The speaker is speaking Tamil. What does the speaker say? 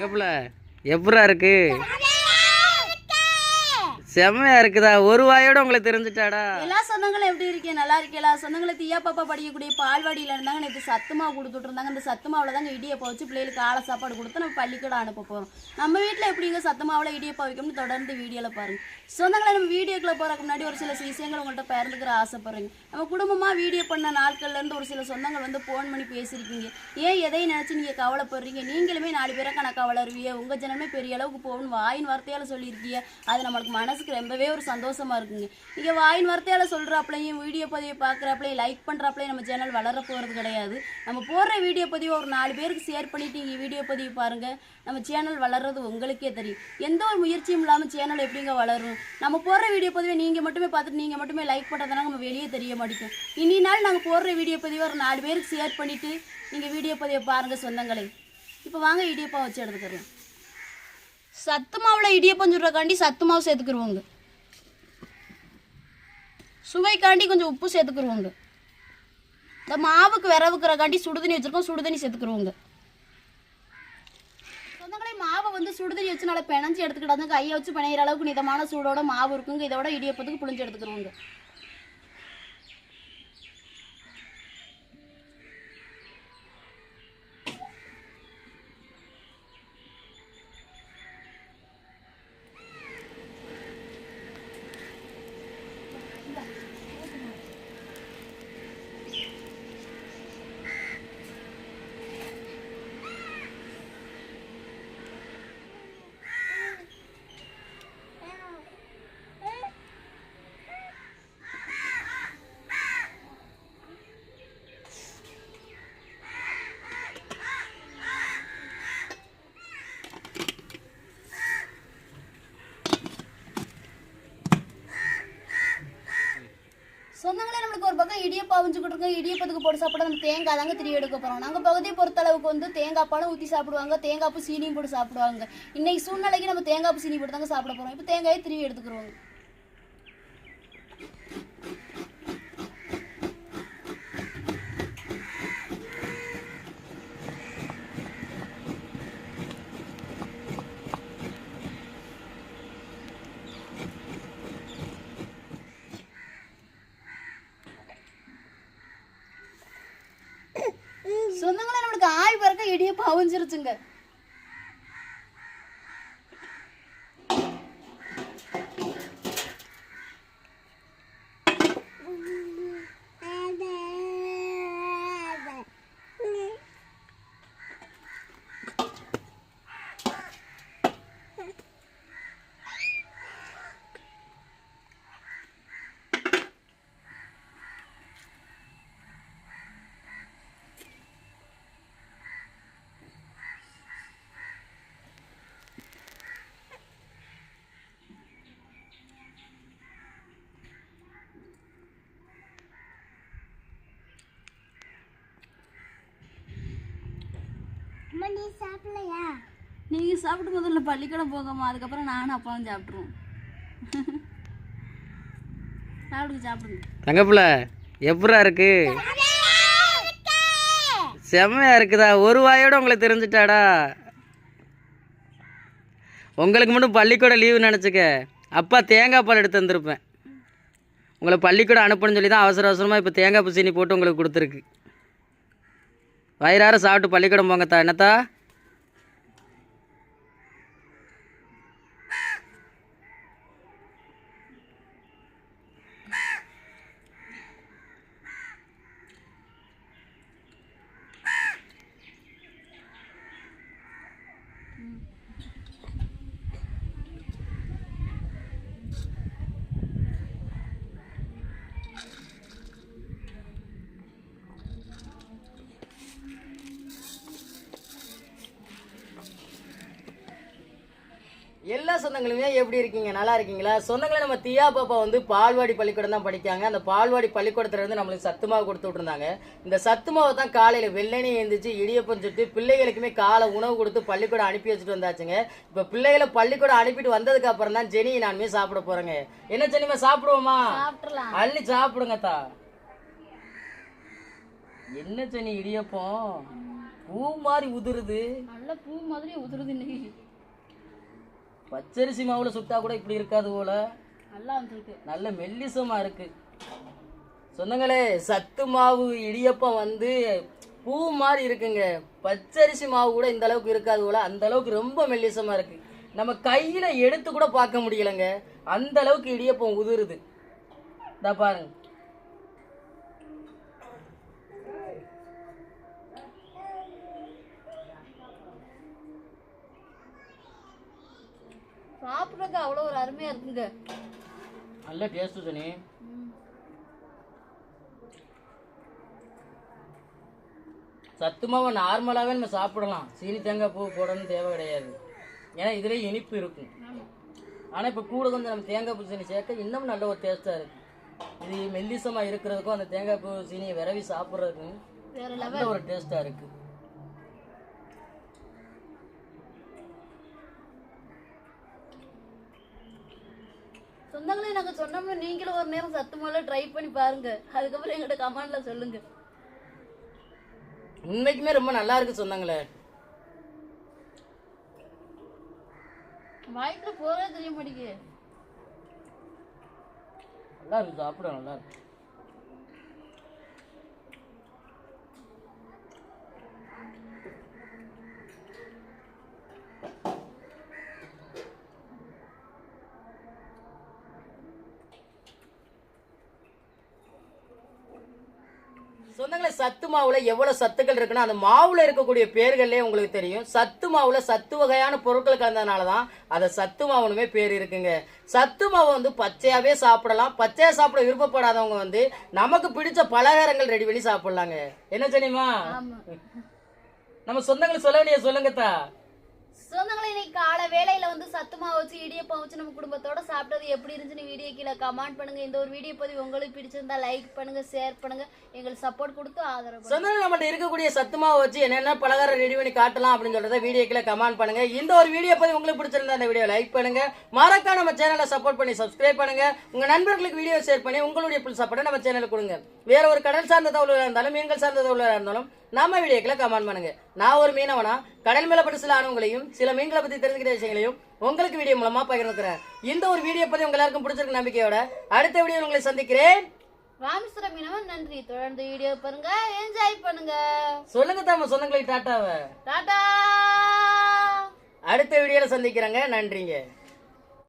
தங்கப்புல எப்படா இருக்குது செம்மையா இருக்குதா? ஒரு வாயோட உங்களுக்கு தெரிஞ்சுட்டாடா. எல்லா சொந்தங்களும் எப்படி இருக்கேன் நல்லா இருக்கீங்களா? சொந்தங்களை தீயா பாப்பா படிக்கக்கூடிய பால்வாடியில இருந்தாங்க நேற்று சத்து கொடுத்துட்டு இருந்தாங்க. இந்த சத்துமாவில் தாங்க இடியப்பா வச்சு பிள்ளைகளுக்கு ஆளை சாப்பாடு கொடுத்து நம்ம பள்ளிக்கூடம் அனுப்ப போகிறோம் நம்ம வீட்டில் எப்படிங்க சத்துமாவில் இடியப்பா வைக்கணும்னு தொடர்ந்து வீடியோவில் பாருங்க. சொந்தங்களை நம்ம வீடியோக்குள்ள போறக்கு முன்னாடி ஒரு சில விஷயங்கள் உங்கள்கிட்ட பகிர்ந்துக்கிற ஆசைப்படுறீங்க. நம்ம குடும்பமாக வீடியோ பண்ண நாட்கள்லேருந்து ஒரு சில சொந்தங்கள் வந்து ஃபோன் பண்ணி பேசியிருக்கீங்க. ஏன் எதை நினச்சி நீங்கள் கவலைப்படுறீங்க? நீங்களுமே நாலு பேரை கணக்காக வளருவீங்க உங்கள் ஜனமே பெரிய அளவுக்கு போகணும் வாயின் வார்த்தையால் சொல்லியிருக்கீங்க. அது நம்மளுக்கு மனசுக்கு ரொம்பவே ஒரு சந்தோஷமா இருக்குங்க. நீங்கள் வாயின் வார்த்தையால் சொல்கிறாப்பிலையும் வீடியோ பதிவை பார்க்குறாப்பிலையும் லைக் பண்ணுறாப்பிலையும் நம்ம சேனல் வளர போகிறது கிடையாது. நம்ம போடுற வீடியோ பதிவை ஒரு நாலு பேருக்கு ஷேர் பண்ணிட்டு இங்கே வீடியோ பதிவு பாருங்கள் நம்ம சேனல் வளர்றது உங்களுக்கே தெரியும். எந்த ஒரு முயற்சியும் இல்லாமல் சேனல் எப்படிங்க வளரும்? நம்ம போடுற வீடியோ பதிவை நீங்கள் மட்டுமே பார்த்துட்டு நீங்கள் மட்டுமே லைக் பண்ணுறதுனால நம்ம வெளியே தெரிய மாட்டேங்கும் இனி நாள் நாங்கள் போடுற வீடியோ பதிவை ஒரு நாலு பேருக்கு ஷேர் பண்ணிவிட்டு நீங்கள் வீடியோ பதிவை பாருங்கள் சொந்தங்களே. இப்போ வாங்க இடியப்பா வச்சு எடுத்துக்கிறோம் சத்து மாவில் இடியப்பம் சுடுறக்காண்டி சத்து மாவு சேர்த்துக்குருவோங்க. சுவைக்காண்டி கொஞ்சம் உப்பு சேர்த்துக்குருவோங்க. இந்த மாவுக்கு விரவுக்கிறக்காண்டி சுடுதண்ணி வச்சுருக்கோம் சுடுதண்ணி சேர்த்துக்குருவோங்க. சொந்தங்களே மாவை வந்து சுடுதண்ணி வச்சு நல்லா பிணைஞ்சு எடுத்துக்கிட்டாங்க கையை வச்சு பிணையிற அளவுக்கு மிதமான சூடோட மாவு இருக்குங்க. இதோட இடியப்பத்துக்கு புளிஞ்சு எடுத்துக்கிறோங்க சொந்தங்களே நம்மளுக்கு ஒரு பக்கம் இடியப்பா அவிஞ்சுக்கிட்டு இருக்கோம் இடியப்பத்துக்கு போட்டு சாப்பிட நம்ம தேங்காய் தாங்க திரி எடுக்க போகிறோம் நாங்கள் பகுதியை பொறுத்தளவுக்கு வந்து தேங்காய் பாலும் ஊற்றி சாப்பிடுவாங்க. தேங்காய் பூ சீனியும் போட்டு சாப்பிடுவாங்க. இன்னைக்கு சூழ்நிலைக்கு நம்ம தேங்காய் பூ சீனி போட்டு தாங்க சாப்பிட போகிறோம் இப்போ தேங்காயை திருவி எடுத்துக்கிறோங்க சொந்தங்களே நம்மளுக்கு ஆய் அவிஞ்சிருச்சுங்க அவிஞ்சிருச்சுங்க நீங்கள் சாப்பிட்டு முதல்ல பள்ளிக்கூடம் போகமா அதுக்கப்புறம் நானும் அப்பாவும் சாப்பிட்ருவோம் சாப்பிடுங்க சாப்பிடுங்க. தங்கப்புல எப்படா இருக்கு? செம்மையா இருக்குதா? ஒரு வாயோட உங்களுக்கு தெரிஞ்சுட்டாடா. உங்களுக்கு மட்டும் பள்ளிக்கூடம் லீவு நினச்சிக்க. அப்பா தேங்காய் பால் எடுத்து வந்திருப்பேன் உங்களை பள்ளிக்கூடம் அனுப்பணும்னு சொல்லி தான் அவசர அவசரமாக இப்போ தேங்காய் பூ சீனி போட்டு உங்களுக்கு கொடுத்துருக்கு. வயிறார சாப்பிட்டு பள்ளிக்கூடம் போங்கத்தா. என்னத்தா? எல்லா சொந்தங்களுமே எப்படி இருக்கீங்க? நல்லா இருக்கீங்களா? சொந்தங்களே நம்ம தியா பாப்பா வந்து பால்வாடி பள்ளிக்கூடம் தான் படிக்காங்க. அந்த பால்வாடி பள்ளிக்கூடத்துல இருந்து நம்மளுக்கு சத்து மாவு கொடுத்து விட்டுருந்தாங்க. இந்த சத்து மாவை தான் காலையில வெள்ளனே எழுந்திரிச்சு இடியப்பம் சுட்டு பிள்ளைகளுக்குமே காலை உணவு கொடுத்து பள்ளிக்கூடம் அனுப்பி வச்சுட்டு வந்தாச்சுங்க. இப்ப பிள்ளைகளை பள்ளிக்கூடம் அனுப்பிட்டு வந்ததுக்கு அப்புறம் தான் ஜெனி நானுமே சாப்பிட போறேங்க. என்ன ஜெனிமா சாப்பிடுவோமா? அள்ளி சாப்பிடுங்க தா. என்ன ஜெனி இடியப்பம்? பூ மாதிரி உதிருது. நல்ல பூ மாதிரி உதிருது இன்னைக்கு. பச்சரிசி மாவுல சுட்டா கூட இப்படி இருக்காது போல. நல்லா வந்திருக்கு நல்ல மெல்லிசமா இருக்கு. சொந்தங்களே சத்து மாவு இடியப்பம் வந்து பூ மாதிரி இருக்குங்க. பச்சரிசி மாவு கூட இந்த அளவுக்கு இருக்காது போல. அந்த அளவுக்கு ரொம்ப மெல்லிசமா இருக்கு. நம்ம கையில எடுத்து கூட பார்க்க முடியலங்க. அந்த அளவுக்கு இடியப்பம் உதிருது. இதா பாருங்க. சாப்பிட்றதுக்கு அவ்வளோ ஒரு அருமையா இருக்குங்க. நல்ல டேஸ்ட் சொன்னி சத்து மாவை நார்மலாகவே நம்ம சாப்பிடலாம். சீனி தேங்காய் பூ போடணும்னு தேவை கிடையாது. ஏன்னா இதுலேயே இனிப்பு இருக்கும். ஆனால் இப்போ கூட கொஞ்சம் நம்ம தேங்காய் பூ சீனி சேர்க்க இன்னும் நல்ல ஒரு டேஸ்ட்டாக இருக்கு. இது மெல்லிசமாக இருக்கிறதுக்கும் அந்த தேங்காய் பூ சீனியை விரவி சாப்பிட்றதுக்கும் ஒரு டேஸ்ட்டாக இருக்கு. சொந்தங்களே நாங்கள் சொன்னோம்னா நீங்களும் ஒரு நேரம் சத்துமாவில் ட்ரை பண்ணி பாருங்க. அதுக்கப்புறம் எங்கிட்ட கமெண்ட்ல சொல்லுங்க. உண்மைக்குமே ரொம்ப நல்லா இருக்கு சொன்னாங்களே. வாய்க்குள்ள போறே தெரிய மாட்டேங்குது. நல்லா இருக்கு சாப்பிட நல்லா இருக்கு. சொந்தங்களே சத்து மாவுல எவ்வளவு சத்துக்கள் இருக்குன்னா அந்த மாவுல இருக்கக்கூடிய பேர்கள்லயே உங்களுக்கு தெரியும். சத்து மாவுல சத்து வகையான பொருட்கள் கலந்ததுனால தான் அதை சத்து மாவுனுமே பேர் இருக்குங்க. சத்து மாவு வந்து பச்சையாவே சாப்பிடலாம். பச்சையா சாப்பிட விருப்பப்படாதவங்க வந்து நமக்கு பிடிச்ச பலகாரங்கள் ரெடி பண்ணி சாப்பிடலாங்க. என்ன தெரியுமா? நம்ம சொந்தங்களை சொல்ல வேண்டிய சொல்லுங்கத்தா. சொந்தங்களே இன்னைக்கு காலை வேலையில வந்து சத்துமா வச்சு இடியப்பம் வச்சு நம்ம குடும்பத்தோட சாப்பிட்டது எப்படி இருந்துச்சுன்னு வீடியோ கீழே கமெண்ட் பண்ணுங்க. இந்த ஒரு வீடியோ பதிவு உங்களுக்கு பிடிச்சிருந்தா லைக் பண்ணுங்க ஷேர் பண்ணுங்க. எங்களுக்கு சப்போர்ட் கொடுத்து ஆதரவு பண்ணுங்க. நம்மகிட்ட இருக்கக்கூடிய சத்துமா வச்சு என்னென்ன பலகாரம் ரெடி பண்ணி காட்டலாம் அப்படின்னு சொல்றத வீடியோக்குள்ள கமெண்ட் பண்ணுங்க. இந்த ஒரு வீடியோ பத்தி உங்களுக்கு பிடிச்சிருந்தா அந்த வீடியோ லைக் பண்ணுங்க. மறக்காம நம்ம சேனலை சப்போர்ட் பண்ணி சப்ஸ்கிரைப் பண்ணுங்க. உங்க நண்பர்களுக்கு வீடியோ ஷேர் பண்ணி உங்களுடைய புல் சப்போர்ட்டை நம்ம சேனலுக்கு கொடுங்க. வேற ஒரு கடல் சார்ந்த தகவலாக இருந்தாலும் மீன்கள் சார்ந்த தகவலாக இருந்தாலும் நம்ம வீடியோக்குள்ள கமெண்ட் பண்ணுங்க. நான் ஒரு மீனவனா கடல் மேல பட்டு சில ஆணவங்களையும் சில மீன்களை பத்தி தெரிஞ்சுக்கிற விஷயங்களையும் உங்களுக்கு வீடியோ மூலமா பகிர்ந்துக்கிறேன். இந்த ஒரு வீடியோ பத்தி உங்க எல்லாருக்கும் பிடிச்சிருக்க நம்பிக்கையோட அடுத்த வீடியோ உங்களை சந்திக்கிறேன். ராமேஸ்வரம் மீனவன் நன்றி. தொடர்ந்து வீடியோ பாருங்க. என்ஜாய் பண்ணுங்க. சொல்லுங்க தாம சொந்தங்களுக்கு டாட்டாவை. டாடா அடுத்த வீடியோல சந்திக்கிறேங்க. நன்றிங்க.